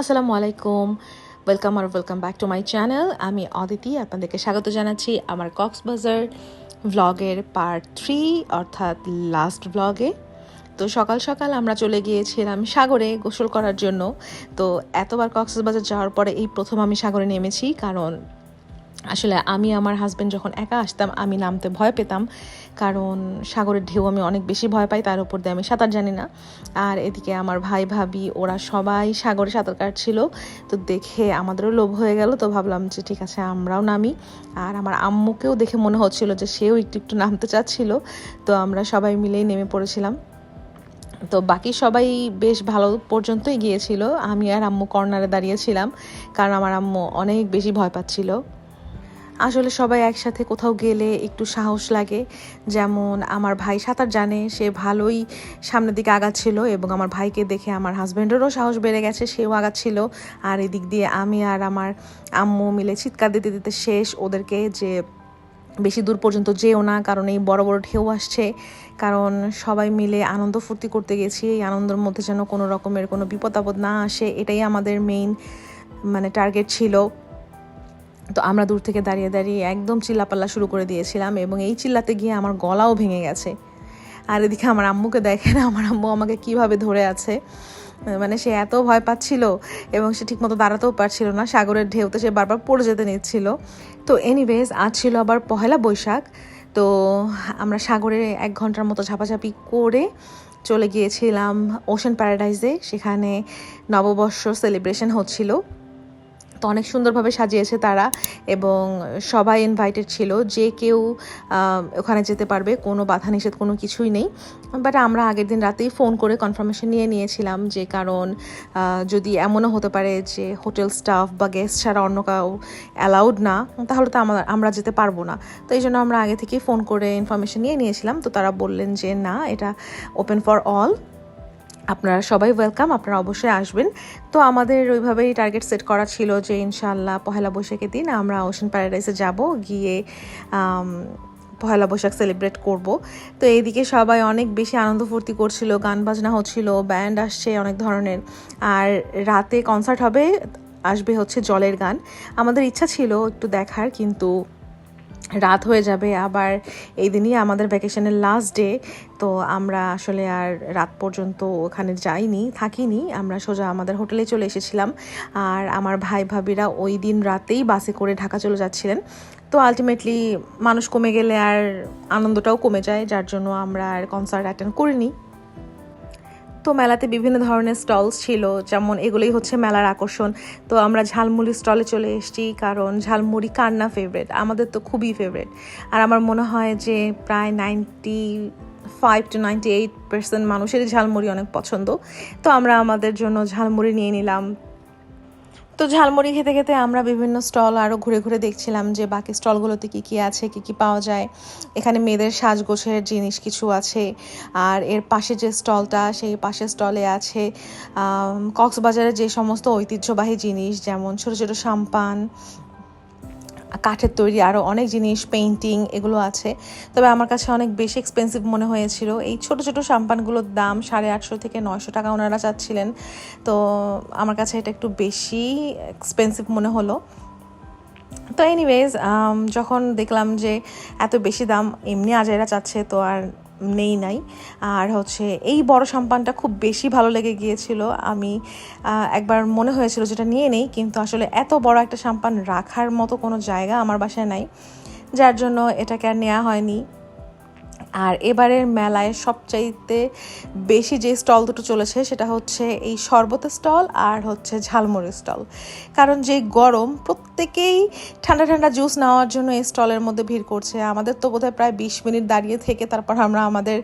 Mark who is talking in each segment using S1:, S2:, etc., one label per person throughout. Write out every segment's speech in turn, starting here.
S1: আসসালামু আলাইকুম। Welcome R welcome back to my channel আমি অদিতি, আপনাদেরকে স্বাগত জানাচ্ছি আমার কক্সবাজার ভ্লগের পার্ট থ্রি অর্থাৎ লাস্ট ব্লগে তো সকাল সকাল আমরা চলে গিয়েছিলাম সাগরে গোসল করার জন্য। তো এতবার কক্সবাজার যাওয়ার পরে এই প্রথম আমি সাগরে নেমেছি, কারণ আসলে আমি আমার হাজব্যান্ড যখন একা আসতাম, আমি নামতে ভয় পেতাম। কারণ সাগরের ঢেউ আমি অনেক বেশি ভয় পাই, তার উপর দিয়ে আমি সাঁতার জানি না। আর এদিকে আমার ভাই, ভাবি, ওরা সবাই সাগরে সাঁতার কাটছিল। তো দেখে আমাদেরও লোভ হয়ে গেল, তো ভাবলাম যে ঠিক আছে, আমরাও নামি। আর আমার আম্মুকেও দেখে মনে হচ্ছিল যে সেও একটু একটু নামতে চাচ্ছিল। তো আমরা সবাই মিলেই নেমে পড়েছিলাম। তো বাকি সবাই বেশ ভালো পর্যন্তই গিয়েছিল। আমি আর আম্মু কর্নারে দাঁড়িয়েছিলাম কারণ আমার আম্মু অনেক বেশি ভয় পাচ্ছিল। আসলে সবাই একসাথে কোথাও গেলে একটু সাহস লাগে। যেমন আমার ভাই সাঁতার জানে, সে ভালোই সামনের দিকে আগাচ্ছিল এবং আমার ভাইকে দেখে আমার হাজব্যান্ডেরও সাহস বেড়ে গেছে, সেও আগাচ্ছিল। আর এদিক দিয়ে আমি আর আমার আম্মু মিলে চিৎকার দিতে দিতে শেষ ওদেরকে যে বেশি দূর পর্যন্ত যেও না, কারণ এই বড় বড় ঢেউ আসছে। কারণ সবাই মিলে আনন্দ ফুর্তি করতে গেছি, এই আনন্দের মধ্যে যেন কোনো রকমের কোনো বিপদ আপদ না আসে, এটাই আমাদের মেইন মানে টার্গেট ছিল। তো আমরা দূর থেকে দাঁড়িয়ে দাঁড়িয়ে একদম চিল্লাপাল্লা শুরু করে দিয়েছিলাম এবং এই চিল্লাতে গিয়ে আমার গলাও ভেঙে গেছে। আর এদিকে আমার আম্মুকে দেখেন, আমার আম্মু আমাকে কীভাবে ধরে আছে। মানে সে এত ভয় পাচ্ছিল এবং সে ঠিকমতো দাঁড়াতেও পারছিল না, সাগরের ঢেউতে সে বারবার পড়ে যেতে নিচ্ছিল। তো এনিওয়েজ আজ ছিল আবার পহেলা বৈশাখ। তো আমরা সাগরে এক ঘণ্টার মতো ঝাপাঝাপি করে চলে গিয়েছিলাম ওশান প্যারাডাইজে সেখানে নববর্ষ সেলিব্রেশন হচ্ছিল। তো অনেক সুন্দরভাবে সাজিয়েছে তারা এবং সবাই ইনভাইটেড ছিল যে কেউ ওখানে যেতে পারবে, কোনো বাধা নিষেধ, কোনো কিছুই নেই। বাট আমরা আগের দিন রাতেই ফোন করে কনফার্মেশন নিয়ে নিয়েছিলাম যে কারণ যদি এমনও হতে পারে যে হোটেল স্টাফ বা গেস্ট ছাড়া অন্য কাউ অ্যালাউড না, তাহলে তো আমরা আমরা যেতে পারব না। তো এই জন্য আমরা আগে থেকেই ফোন করে ইনফরমেশন নিয়ে নিয়েছিলাম। তো তারা বললেন যে না, এটা ওপেন ফর অল আপনারা সবাই ওয়েলকাম আপনারা অবশ্যই আসবেন। তো আমাদের ওইভাবেই টার্গেট সেট করা ছিল যে ইনশাল্লাহ পহেলা বৈশাখের দিন আমরা ওশান প্যারাডাইসে যাব, গিয়ে পহেলা বৈশাখ সেলিব্রেট করব। তো এইদিকে সবাই অনেক বেশি আনন্দ ফুর্তি করছিল, গান বাজনা হচ্ছিল ব্যান্ড আসছে অনেক ধরনের। আর রাতে কনসার্ট হবে, আসবে হচ্ছে জলের গান। আমাদের ইচ্ছা ছিল একটু দেখার, কিন্তু রাত হয়ে যাবে, আবার এই দিনই আমাদের ভ্যাকেশনের লাস্ট ডে তো আমরা আসলে আর রাত পর্যন্ত ওখানে যাইনি, থাকিনি। আমরা সোজা আমাদের হোটেলে চলে এসেছিলাম। আর আমার ভাই ভাবিরা ওই দিন রাতেই বাসে করে ঢাকা চলে যাচ্ছিলেন। তো আলটিমেটলি মানুষ কমে গেলে আর আনন্দটাও কমে যায়, যার জন্য আমরা আর কনসার্ট অ্যাটেন্ড করিনি। তো মেলাতে বিভিন্ন ধরনের স্টলস ছিল, যেমন এগুলোই হচ্ছে মেলার আকর্ষণ। তো আমরা ঝালমুড়ি স্টলে চলে এসেছি, কারণ ঝালমুড়ি কার না ফেভারেট আমাদের তো খুবই ফেভারেট আর আমার মনে হয় যে প্রায় ninety five to ninety eight percent মানুষেরই ঝালমুড়ি অনেক পছন্দ। তো আমরা আমাদের জন্য ঝালমুড়ি নিয়ে নিলাম। তো ঝালমুড়ি খেতে খেতে আমরা বিভিন্ন স্টল আরও ঘুরে ঘুরে দেখছিলাম যে বাকি স্টলগুলোতে কী কী আছে, কী কী পাওয়া যায়। এখানে মেয়েদের সাজগোছের জিনিস কিছু আছে, আর এর পাশে যে স্টলটা সেই পাশের স্টলে আছে কক্সবাজারে যে সমস্ত ঐতিহ্যবাহী জিনিস যেমন ছোটো ছোটো সাম্পান কাঠের তৈরি আরও অনেক জিনিস পেন্টিং এগুলো আছে। তবে আমার কাছে অনেক বেশি এক্সপেন্সিভ মনে হয়েছিল। এই ছোট ছোট সাম্পানগুলোর দাম সাড়ে আটশো থেকে নয়শো টাকা ওনারা চাচ্ছিলেন। তো আমার কাছে এটা একটু বেশি এক্সপেন্সিভ মনে হলো। তো এনিওয়েজ যখন দেখলাম যে এত বেশি দাম এমনি আজ এরা চাচ্ছে, তো আর নেই নাই। আর হচ্ছে এই বড় সাম্পানটা খুব বেশি ভালো লেগে গিয়েছিল। আমি একবার মনে হয়েছিল যেটা নিয়ে নেই, কিন্তু আসলে এত বড় একটা সাম্পান রাখার মতো কোনো জায়গা আমার বাসায় নাই, যার জন্য এটাকে আর নেওয়া হয়নি। আর এবারের মেলায় সবচাইতে বেশি যে স্টল দুটো চলেছে, সেটা হচ্ছে এই শরবতের স্টল আর হচ্ছে ঝালমুড়ির স্টল। কারণ যে গরম, প্রত্যেকেই ঠান্ডা ঠান্ডা জুস নেওয়ার জন্য এই স্টলের মধ্যে ভিড় করছে। আমাদের তো বোধহয় প্রায় বিশ মিনিট দাঁড়িয়ে থেকে তারপর আমরা আমাদের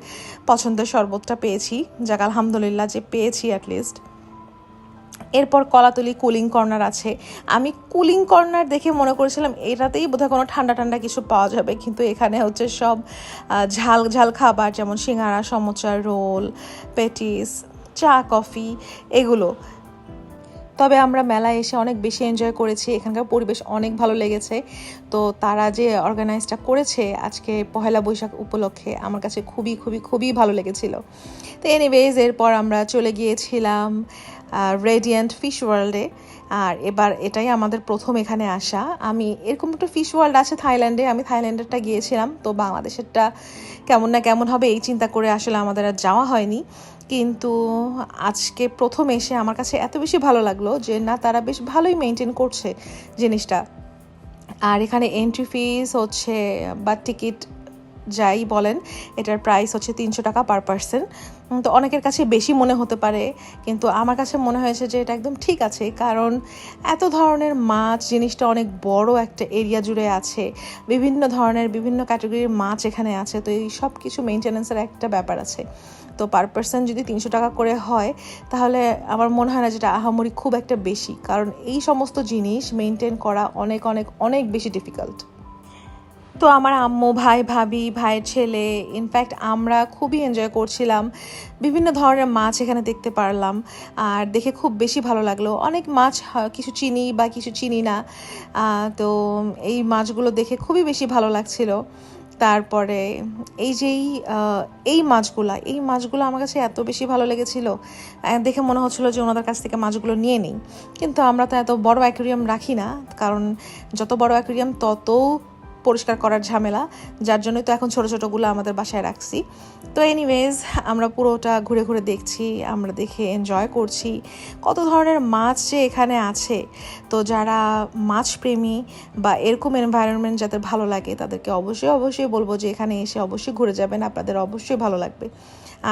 S1: পছন্দের শরবতটা পেয়েছি। যাক, আলহামদুলিল্লাহ যে পেয়েছি অ্যাটলিস্ট এরপর কলাতলি কুলিং কর্নার আছে। আমি কুলিং কর্নার দেখে মনে করেছিলাম, এটাতেই বোধহয় কোনো ঠান্ডা ঠান্ডা কিছু পাওয়া যাবে, কিন্তু এখানে হচ্ছে সব ঝাল ঝাল খাবার, যেমন সিঙ্গারা, সমোচা, রোল, পেটিস, চা, কফি, এগুলো। তবে আমরা মেলায় এসে অনেক বেশি এনজয় করেছি, এখানকার পরিবেশ অনেক ভালো লেগেছে। তো তারা যে অর্গানাইজটা করেছে আজকে পহেলা বৈশাখ উপলক্ষে, আমার কাছে খুবই খুবই খুবই ভালো লেগেছিল। তো এনিওয়েজ এরপর আমরা চলে গিয়েছিলাম রেডিয়েন্ট ফিশ ওয়ার্ল্ডে আর এবার এটাই আমাদের প্রথম এখানে আসা। আমি এরকম একটা ফিশ ওয়ার্ল্ড আছে থাইল্যান্ডে, আমি থাইল্যান্ডেরটা গিয়েছিলাম। তো বাংলাদেশেরটা কেমন না কেমন হবে এই চিন্তা করে আসলে আমাদের আর যাওয়া হয়নি। কিন্তু আজকে প্রথম এসে আমার কাছে এত বেশি ভালো লাগল যে, না, তারা বেশ ভালোই মেনটেন করছে জিনিসটা। আর এখানে এন্ট্রি ফিস হচ্ছে বা টিকিট যাই বলেন, এটার প্রাইস হচ্ছে তিনশো টাকা পার পার্সন তো অনেকের কাছে বেশি মনে হতে পারে, কিন্তু আমার কাছে মনে হয়েছে যে এটা একদম ঠিক আছে, কারণ এত ধরনের মাছ, জিনিসটা অনেক বড় একটা এরিয়া জুড়ে আছে, বিভিন্ন ধরনের বিভিন্ন ক্যাটাগরির মাছ এখানে আছে, তো এই সব কিছু মেনটেন্যান্সের একটা ব্যাপার আছে। তো পার পার্সন যদি তিনশো টাকা করে হয়, তাহলে আমার মনে হয় না যেটা আহামরি খুব একটা বেশি, কারণ এই সমস্ত জিনিস মেনটেন করা অনেক অনেক অনেক বেশি ডিফিকাল্ট তো আমার আম্মু, ভাই, ভাবি, ভাইয়ের ছেলে ইনফ্যাক্ট আমরা খুবই এনজয় করছিলাম। বিভিন্ন ধরনের মাছ এখানে দেখতে পারলাম। আর দেখে খুব বেশি ভালো লাগল। অনেক মাছ কিছু চিনি বা কিছু চিনি না। তো এই মাছগুলো দেখে খুবই বেশি ভালো লাগছিল। তারপরে এই যেই এই মাছগুলা, এই মাছগুলো আমার কাছে এত বেশি ভালো লেগেছিল। দেখে মনে হচ্ছিল যে ওনাদের কাছ থেকে মাছগুলো নিয়ে নিই। কিন্তু আমরা তো এত বড় অ্যাকুরিয়াম রাখি না। কারণ যত বড় অ্যাকুরিয়াম তত পরিষ্কার করার ঝামেলা, যার জন্যই তো এখন ছোট ছোটোগুলো আমাদের বাসায় রাখছি। তো এনিওয়েজ আমরা পুরোটা ঘুরে ঘুরে দেখছি, আমরা দেখে এনজয় করছি। কত ধরনের মাছ যে এখানে আছে, তো যারা মাছ প্রেমী বা এরকম এনভায়রনমেন্ট যাদের ভালো লাগে, তাদেরকে অবশ্যই অবশ্যই বলব যে এখানে এসে অবশ্যই ঘুরে যাবেন, আপনাদের অবশ্যই ভালো লাগবে।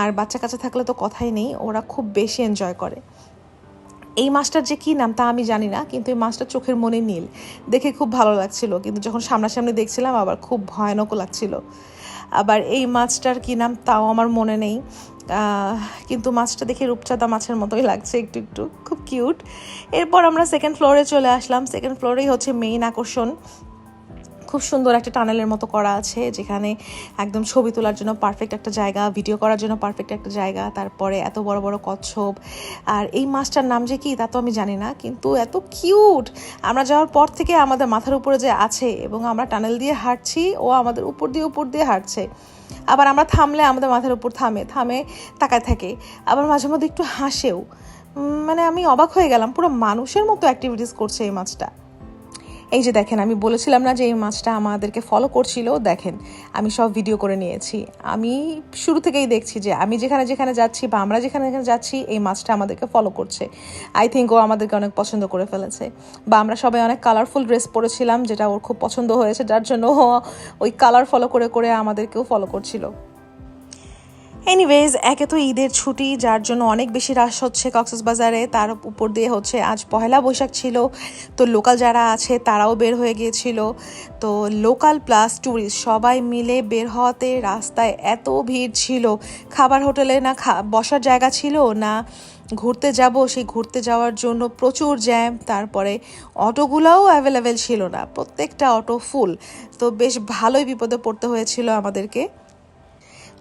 S1: আর বাচ্চা কাচ্চা থাকলে তো কথাই নেই, ওরা খুব বেশি এনজয় করে। এই মাছটার যে কী নাম তা আমি জানি না, কিন্তু এই মাছটা চোখের মনে নীল। দেখে খুব ভালো লাগছিল, কিন্তু যখন সামনাসামনি দেখছিলাম, আবার খুব ভয়ানকও লাগছিল। আবার এই মাছটার কী নাম তাও আমার মনে নেই। কিন্তু মাছটা দেখে রূপচাঁদা মাছের মতোই লাগছে একটু একটু, খুব কিউট। এরপর আমরা সেকেন্ড ফ্লোরে চলে আসলাম। সেকেন্ড ফ্লোরেই হচ্ছে মেইন আকর্ষণ। খুব সুন্দর একটা টানেলের মতো করা আছে, যেখানে একদম ছবি তোলার জন্য পারফেক্ট একটা জায়গা ভিডিও করার জন্য পারফেক্ট একটা জায়গা, তারপরে এত বড় বড় কচ্ছপ। আর এই মাছটার নাম যে কি তা তো আমি জানি না, কিন্তু এত কিউট আমরা যাওয়ার পর থেকে আমাদের মাথার উপরে যে আছে এবং আমরা টানেল দিয়ে হাঁটছি, ও আমাদের উপর দিয়ে উপর দিয়ে হাঁটছে। আবার আমরা থামলে আমাদের মাথার উপর থামে থামে তাকায় থাকে। আবার মাঝে মধ্যে একটু হাসেও। মানে আমি অবাক হয়ে গেলাম, পুরো মানুষের মতো অ্যাক্টিভিটিস করছে এই মাছটা। এই যে দেখেন, আমি বলেছিলাম না যে এই মাছটা আমাদেরকে ফলো করছিল, দেখেন, আমি সব ভিডিও করে নিয়েছি। আমি শুরু থেকেই দেখছি যে আমি যেখানে যেখানে যাচ্ছি বা আমরা যেখানে যেখানে যাচ্ছি, এই মাছটা আমাদেরকে ফলো করছে। আই থিঙ্ক ও আমাদেরকে অনেক পছন্দ করে ফেলেছে। বা আমরা সবাই অনেক কালারফুল ড্রেস পরেছিলাম, যেটা ওর খুব পছন্দ হয়েছে, যার জন্য ওই কালার ফলো করে করে আমাদেরকেও ফলো করছিল। এনিওয়েজ একে তো ঈদের ছুটি, যার জন্য অনেক বেশি রাশ হচ্ছে কক্সবাজারে তার উপর দিয়ে হচ্ছে আজ পহেলা বৈশাখ ছিল। তো লোকাল যারা আছে, তারাও বের হয়ে গিয়েছিল। তো লোকাল প্লাস ট্যুরিস্ট সবাই মিলে বের হওয়াতে রাস্তায় এত ভিড় ছিল। খাবার হোটেলে না বসার জায়গা ছিল না। ঘুরতে যাব, সেই ঘুরতে যাওয়ার জন্য প্রচুর জ্যাম তারপরে অটোগুলোও অ্যাভেলেবেল ছিল না। প্রত্যেকটা অটো ফুল তো বেশ ভালোই বিপদে পড়তে হয়েছিল আমাদেরকে।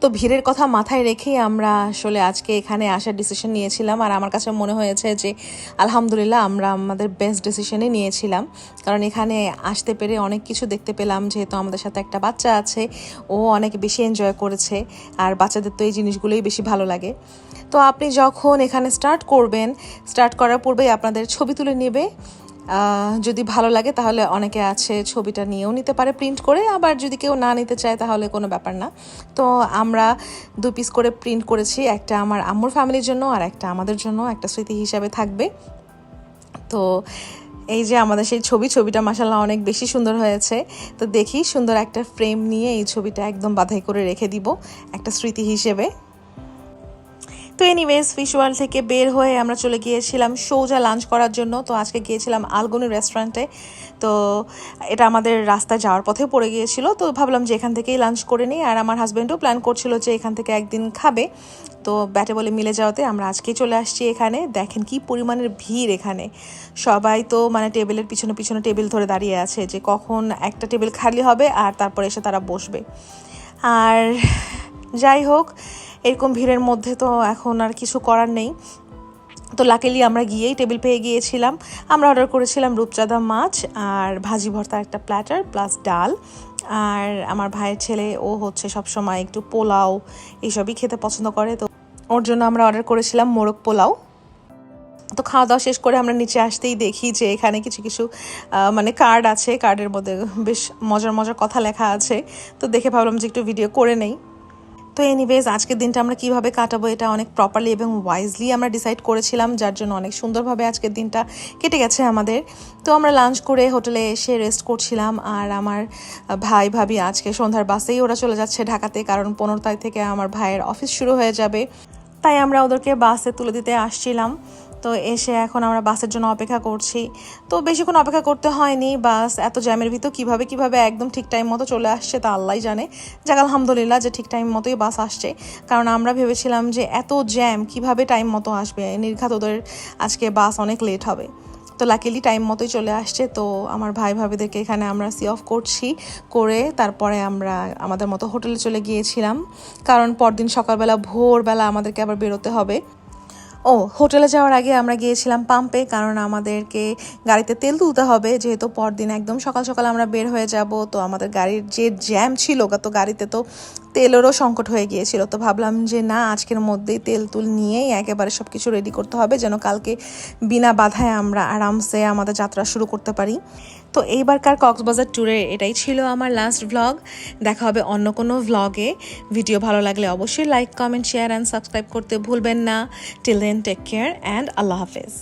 S1: তো ভিড়ের কথা মাথায় রেখেই আমরা আসলে আজকে এখানে আসার ডিসিশন নিয়েছিলাম। আর আমার কাছে মনে হয়েছে যে, আলহামদুলিল্লাহ আমরা আমাদের বেস্ট ডিসিশনই নিয়েছিলাম। কারণ এখানে আসতে পেরে অনেক কিছু দেখতে পেলাম, যেহেতু আমাদের সাথে একটা বাচ্চা আছে, ও অনেক বেশি এনজয় করেছে, আর বাচ্চাদের তো এই জিনিসগুলোই বেশি ভালো লাগে। তো আপনি যখন এখানে স্টার্ট করবেন স্টার্ট করার পূর্বেই আপনাদের ছবি তুলে নেবে। যদি ভালো লাগে তাহলে অনেকে আছে ছবিটা নিয়েও নিতে পারে প্রিন্ট করে, আবার যদি কেউ না নিতে চায় তাহলে কোনো ব্যাপার না। তো আমরা দু পিস করে প্রিন্ট করেছি, একটা আমার আম্মুর ফ্যামিলির জন্য আর একটা আমাদের জন্য, একটা স্মৃতি হিসাবে থাকবে। তো এই যে আমাদের সেই ছবি, ছবিটা মাসাল্লাহ অনেক বেশি সুন্দর হয়েছে। তো দেখি সুন্দর একটা ফ্রেম নিয়ে এই ছবিটা একদম বাধাই করে রেখে দিব, একটা স্মৃতি হিসেবে। তো এনিওয়েজ ফিশ ওয়ার্ল্ড থেকে বের হয়ে আমরা চলে গিয়েছিলাম সোজা লাঞ্চ করার জন্য। তো আজকে গিয়েছিলাম আলগনি রেস্টুরেন্টে তো এটা আমাদের রাস্তায় যাওয়ার পথে পড়ে গিয়েছিল। তো ভাবলাম যে এখান থেকেই লাঞ্চ করে নিই। আর আমার হাজব্যান্ডও প্ল্যান করছিল যে এখান থেকে একদিন খাবে। তো ব্যাটে বলে মিলে যাওয়াতে আমরা আজকেই চলে আসছি এখানে। দেখেন কি পরিমাণের ভিড় এখানে। সবাই তো মানে টেবিলের পিছনে পিছনে টেবিল ধরে দাঁড়িয়ে আছে যে কখন একটা টেবিল খালি হবে আর তারপরে এসে তারা বসবে। আর যাই হোক এরকম ভিড়ের মধ্যে তো এখন আর কিছু করার নেই। তো লাকিলি আমরা গিয়েই টেবিল পেয়ে গিয়েছিলাম। আমরা অর্ডার করেছিলাম রূপচাঁদা মাছ আর ভাজি ভর্তা একটা প্ল্যাটার প্লাস ডাল। আর আমার ভাইয়ের ছেলে, ও হচ্ছে সব সময় একটু পোলাও এইসবই খেতে পছন্দ করে। তো ওর জন্য আমরা অর্ডার করেছিলাম মোরগ পোলাও। তো খাওয়া দাওয়া শেষ করে আমরা নিচে আসতেই দেখি যে এখানে কিছু কিছু মানে কার্ড আছে। কার্ডের মধ্যে বেশ মজার মজার কথা লেখা আছে। তো দেখে ভাবলাম যে একটু ভিডিও করে নেই। তো এনিওয়েজ আজকের দিনটা আমরা কীভাবে কাটাবো এটা অনেক প্রপারলি এবং ওয়াইজলি আমরা ডিসাইড করেছিলাম, যার জন্য অনেক সুন্দরভাবে আজকের দিনটা কেটে গেছে আমাদের। তো আমরা লাঞ্চ করে হোটেলে এসে রেস্ট করছিলাম আর আমার ভাই ভাবি আজকে সন্ধ্যার বাসেই ওরা চলে যাচ্ছে ঢাকাতে, কারণ পনেরো তারিখ থেকে আমার ভাইয়ের অফিস শুরু হয়ে যাবে। তাই আমরা ওদেরকে বাসে তুলে দিতে আসছিলাম। তো এসে এখন আমরা বাসের জন্য অপেক্ষা করছি। তো বেশিক্ষণ অপেক্ষা করতে হয়নি, বাস এত জ্যামের ভিতর কীভাবে কীভাবে একদম ঠিক টাইম মতো চলে আসছে তা আল্লাহ জানে। যাক, আলহামদুলিল্লাহ যে ঠিক টাইম মতোই বাস আসছে। কারণ আমরা ভেবেছিলাম যে এত জ্যাম কীভাবে টাইম মতো আসবে? নির্ঘাত ওদের আজকে বাস অনেক লেট হবে। তো লাকিলি টাইম মতোই চলে আসছে। তো আমার ভাই ভাবিদেরকে এখানে আমরা সি অফ করছি। করে তারপরে আমরা আমাদের মতো হোটেলে চলে গিয়েছিলাম। কারণ পরদিন সকালবেলা ভোরবেলা আমাদেরকে আবার বেরোতে হবে। ও, হোটেলে যাওয়ার আগে আমরা গিয়েছিলাম পাম্পে, কারণ আমাদেরকে গাড়িতে তেল তুলতে হবে, যেহেতু পরদিন একদম সকাল সকাল আমরা বের হয়ে যাব, তো আমাদের গাড়ির যে জ্যাম ছিল, তো গাড়িতে তো তেলেরও সংকট হয়ে গিয়েছিল। তো ভাবলাম যে না, আজকের মধ্যেই তেল তুল নিয়েই একেবারে সব কিছু রেডি করতে হবে, যেন কালকে বিনা বাধায় আমরা আরামসে আমাদের যাত্রা শুরু করতে পারি। তো এইবারকার কক্সবাজার ট্যুরে এটাই ছিল আমার লাস্ট ভ্লগ দেখা হবে অন্য কোনো ভ্লগে ভিডিও ভালো লাগলে অবশ্যই like comment share and subscribe করতে ভুলবেন না। Till then take care and আল্লাহ হাফেজ।